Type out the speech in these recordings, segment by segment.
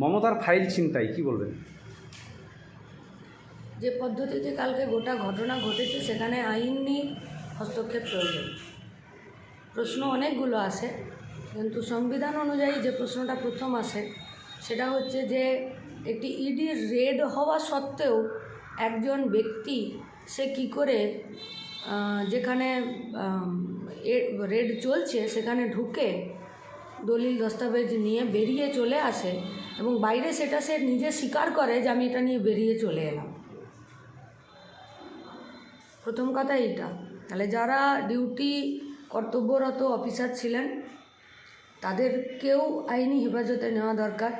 মমতার ফাইল ছিনতাই, কি বলবেন? যে পদ্ধতিতে কালকে গোটা ঘটনা ঘটেছে, সেখানে আইনি হস্তক্ষেপ প্রয়োজন প্রশ্ন অনেকগুলো আসে কিন্তু সংবিধান অনুযায়ী যে প্রশ্নটা প্রথম আসে, সেটা হচ্ছে যে একটি ইডি রেড হওয়া সত্ত্বেও একজন ব্যক্তি, সে কি করে যেখানে রেড চলছে, সেখানে ঢুকে দলিল, দস্তাবেজ নিয়ে বেরিয়ে চলে আসে এবং বাইরে সেটা সে নিজে স্বীকার করে যে আমি এটা নিয়ে বেরিয়ে চলে এলাম। প্রথম কথা এইটা। তাহলে যারা ডিউটি কর্তব্যরত অফিসার ছিলেন, তাদেরকেও আইনি হেফাজতে নেওয়া দরকার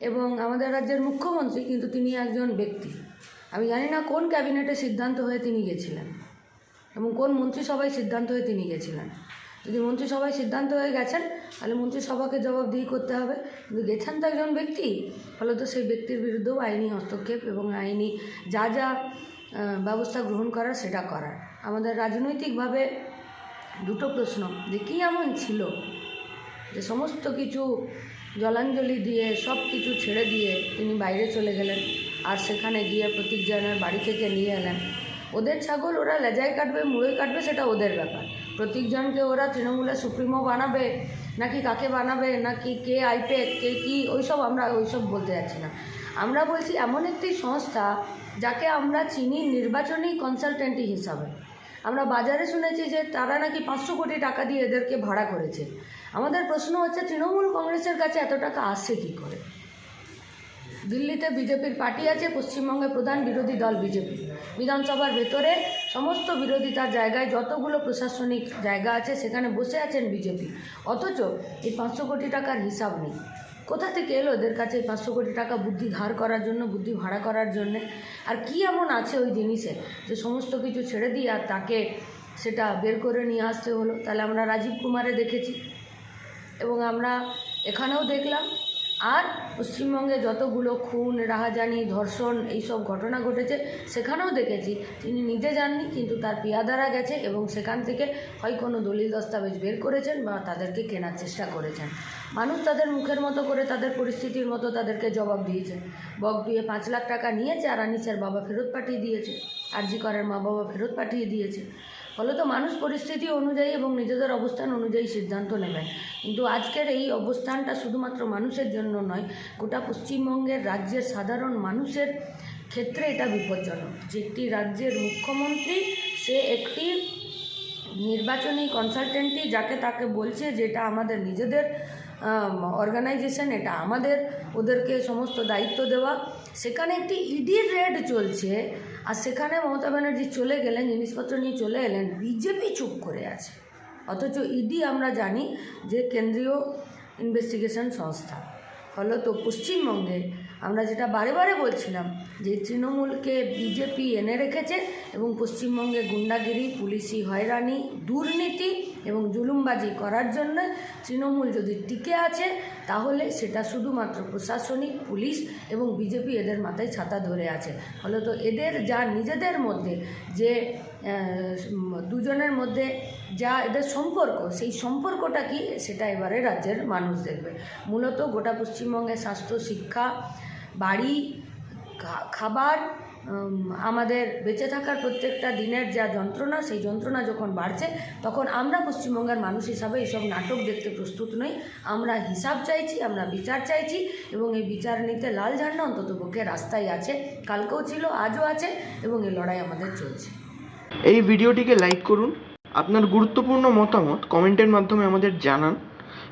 এবং আমাদের রাজ্যের মুখ্যমন্ত্রী কিন্তু তিনি একজন ব্যক্তি। আমি জানি না কোন ক্যাবিনেটে সিদ্ধান্ত হয়ে তিনি গেছিলেন এবং কোন মন্ত্রিসভায় সিদ্ধান্ত হয়ে তিনি গেছিলেন। যদি মন্ত্রিসভায় সিদ্ধান্ত হয়ে গেছেন, তাহলে মন্ত্রিসভাকে জবাবদিহি করতে হবে। কিন্তু গেছেন তো একজন ব্যক্তি, ফলত সেই ব্যক্তির বিরুদ্ধেও আইনি হস্তক্ষেপ এবং আইনি যা যা ব্যবস্থা গ্রহণ করার সেটা করার। আমাদের রাজনৈতিকভাবে দুটো প্রশ্ন, যে কী এমন ছিল যে সমস্ত কিছু জলাঞ্জলি দিয়ে, সব কিছু ছেড়ে দিয়ে তিনি বাইরে চলে গেলেন আর সেখানে গিয়ে প্রতীক জয়নের বাড়ি থেকে নিয়ে এলেন? ওদের ছাগল ওরা লেজায় কাটবে, মুড়ে কাটবে, সেটা ওদের ব্যাপার। প্রতীকজনকে ওরা তৃণমূলের সুপ্রিমো বানাবে, নাকি কাকে বানাবে, নাকি কে আইপ্যাক, কে কি, ওইসব আমরা ওইসব বলতে যাচ্ছি না। আমরা বলছি এমন একটি সংস্থা যাকে আমরা চিনি নির্বাচনী কনসালটেন্টি হিসাবে। আমরা বাজারে শুনেছি যে তারা নাকি পাঁচশো কোটি টাকা দিয়ে এদেরকে ভাড়া করেছে। আমাদের প্রশ্ন হচ্ছে, তৃণমূল কংগ্রেসের কাছে এত টাকা আসছে কী করে? দিল্লিতে বিজেপির পার্টি আছে, পশ্চিমবঙ্গে প্রধান বিরোধী দল বিজেপি। বিধানসভার ভেতরে সমস্ত বিরোধিতার জায়গায় যতগুলো প্রশাসনিক জায়গা আছে, সেখানে বসে আছেন বিজেপি। অথচ এই পাঁচশো কোটি টাকার হিসাব নেই। কোথা থেকে এলো এদের কাছে পাঁচশো কোটি টাকা বুদ্ধি ধার করার জন্য, বুদ্ধি ভাড়া করার জন্যে? আর কি এমন আছে ওই জিনিসে যে সমস্ত কিছু ছেড়ে দিয়ে আর তাকে সেটা বের করে নিয়ে আসতে হলো? তাহলে আমরা রাজীব কুমারে দেখেছি। এবং আমরা এখানেও দেখলাম আর পশ্চিমবঙ্গে যতগুলো খুন, রাহাজানি, ধর্ষণ এইসব ঘটনা ঘটেছে, সেখানেও দেখেছি। তিনি নিজে যাননি, কিন্তু তার পিয়াদারা গেছে এবং সেখান থেকে হয় কোনো দলিল দস্তাবেজ বের করেছেন বা তাদেরকে কেনার চেষ্টা করেছেন। মানুষ তাদের মুখের মতো করে তাদের পরিস্থিতির মতো তাদেরকে জবাব দিয়েছে। বক দিয়ে পাঁচ লাখ টাকা নিয়েছে আর আনিসের বাবা ফেরত পাঠিয়ে দিয়েছে। আরজি করার মা বাবা ফেরত পাঠিয়ে দিয়েছে। ফলত মানুষ পরিস্থিতি অনুযায়ী এবং নিজেদের অবস্থান অনুযায়ী সিদ্ধান্ত নেবেন। কিন্তু আজকের এই অবস্থানটা শুধুমাত্র মানুষের জন্য নয়, গোটা পশ্চিমবঙ্গের রাজ্যের সাধারণ মানুষের ক্ষেত্রে এটা বিপজ্জনক। যে একটি রাজ্যের মুখ্যমন্ত্রী, সে একটি নির্বাচনী কনসালটেন্টই যাকে তাকে বলছে যেটা আমাদের নিজেদের অর্গানাইজেশন এটা আমাদের, ওদেরকে সমস্ত দায়িত্ব দেওয়া। সেখানে একটি ইডির রেড চলছে, আর সেখানে মমতা ব্যানার্জি চলে গেলেন, জিনিসপত্র নিয়ে চলে এলেন বিজেপি চুপ করে আছে। অথচ ইডি আমরা জানি যে কেন্দ্রীয় ইনভেস্টিগেশন সংস্থা, ফলত পশ্চিমবঙ্গে আমরা যেটা বারে বারে বলছিলাম যে তৃণমূলকে বিজেপি এনে রেখেছে এবং পশ্চিমবঙ্গে গুন্ডাগিরি, পুলিশি হয়রানি, দুর্নীতি এবং জুলুমবাজি করার জন্য তৃণমূল যদি টিকে আছে, তাহলে সেটা শুধুমাত্র প্রশাসনিক, পুলিশ এবং বিজেপি এদের মাথায় ছাতা ধরে আছে। ফলত এদের যা নিজেদের মধ্যে যে দুজনের মধ্যে যা এদের সম্পর্ক, সেই সম্পর্কটা কি, সেটা এবারে রাজ্যের মানুষ দেখবে। মূলত গোটা পশ্চিমবঙ্গে স্বাস্থ্য, শিক্ষা বাড়ি খাবার আমাদের বেঁচে থাকার প্রত্যেকটা দিনের যা যন্ত্রণা, সেই যন্ত্রণা যখন বাড়ছে, তখন আমরা পশ্চিমবঙ্গের মানুষ হিসাবে এইসব নাটক দেখতে প্রস্তুত নই। আমরা হিসাব চাইছি, আমরা বিচার চাইছি এবং এই বিচার নিতে লাল ঝান্ডা অন্তত পক্ষে রাস্তায় আছে, কালকেও ছিল, আজও আছে এবং এই লড়াই আমাদের চলছে। এই ভিডিওটিকে লাইক করুন। আপনার গুরুত্বপূর্ণ মতামত কমেন্টের মাধ্যমে আমাদের জানান।